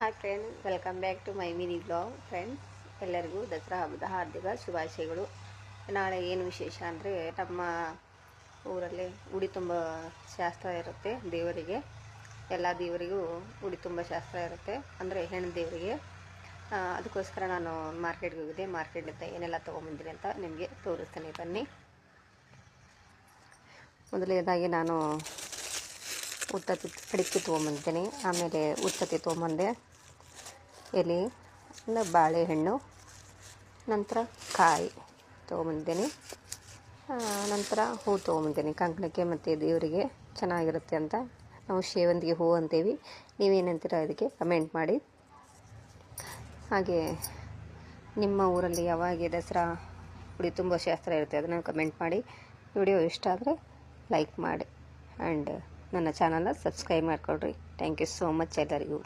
Hi friends welcome back to my mini blog friends ಎಲ್ಲರಿಗೂ ದಸರಾ ಹಬ್ಬದ ಹಾರ್ದಿಕ ಶುಭಾಶಯಗಳು. ನಾಳೆ ಏನು ವಿಶೇಷ ಅಂದರೆ ನಮ್ಮ ಊರಲ್ಲಿ ಉಡಿ ತುಂಬ ಶಾಸ್ತ್ರ ಇರುತ್ತೆ ದೇವರಿಗೆ. ಎಲ್ಲ ದೇವರಿಗೂ ಉಡಿ ತುಂಬ ಶಾಸ್ತ್ರ ಇರುತ್ತೆ. ಅಂದರೆ ಹೆಣ್ಣು ದೇವರಿಗೆ. ಅದಕ್ಕೋಸ್ಕರ ನಾನು ಮಾರ್ಕೆಟ್ಗೆ ಹೋಗಿದ್ದೆ. ಮಾರ್ಕೆಟ್ನಿಂದ ಏನೆಲ್ಲ ತೊಗೊಂಬಂದಿನಿ ಅಂತ ನಿಮಗೆ ತೋರಿಸ್ತೀನಿ. ಬನ್ನಿ. ಮೊದಲನೇದಾಗಿ ನಾನು ಉತ್ತತ್ತಿ ಅಡಿಕೆ ತೊಗೊಂಬಂದಿದ್ದೀನಿ ಆಮೇಲೆ ಉತ್ತತ್ತಿ ತೊಗೊಂಬಂದೆ, ಎಲೆ ಬಾಳೆಹಣ್ಣು, ನಂತರ ಕಾಯಿ ತೊಗೊಂಬಂದಿದ್ದೀನಿ ನಂತರ ಹೂ ತೊಗೊಂಬಂದಿದ್ದೀನಿ ಕಂಕಣಕ್ಕೆ ಮತ್ತು ದೇವರಿಗೆ ಚೆನ್ನಾಗಿರುತ್ತೆ ಅಂತ ನಾವು ಸೇವಂತಿಗೆ ಹೂ ಅಂತೀವಿ. ನೀವೇನಂತೀರ ಅದಕ್ಕೆ ಕಮೆಂಟ್ ಮಾಡಿ. ಹಾಗೆ ನಿಮ್ಮ ಊರಲ್ಲಿ ಯಾವಾಗ ದಸರಾ ಉಡಿ ತುಂಬ ಶಾಸ್ತ್ರ ಇರುತ್ತೆ ಅದನ್ನು ಕಮೆಂಟ್ ಮಾಡಿ. ವಿಡಿಯೋ ಇಷ್ಟ ಆದರೆ ಲೈಕ್ ಮಾಡಿ. ಆ್ಯಂಡ್ ನನ್ನ ಚಾನಲ್ನ ಸಬ್ಸ್ಕ್ರೈಬ್ ಮಾಡಿಕೊಡ್ರಿ ಥ್ಯಾಂಕ್ ಯು ಸೋ ಮಚ್ ಎಲ್ಲರಿಗೂ.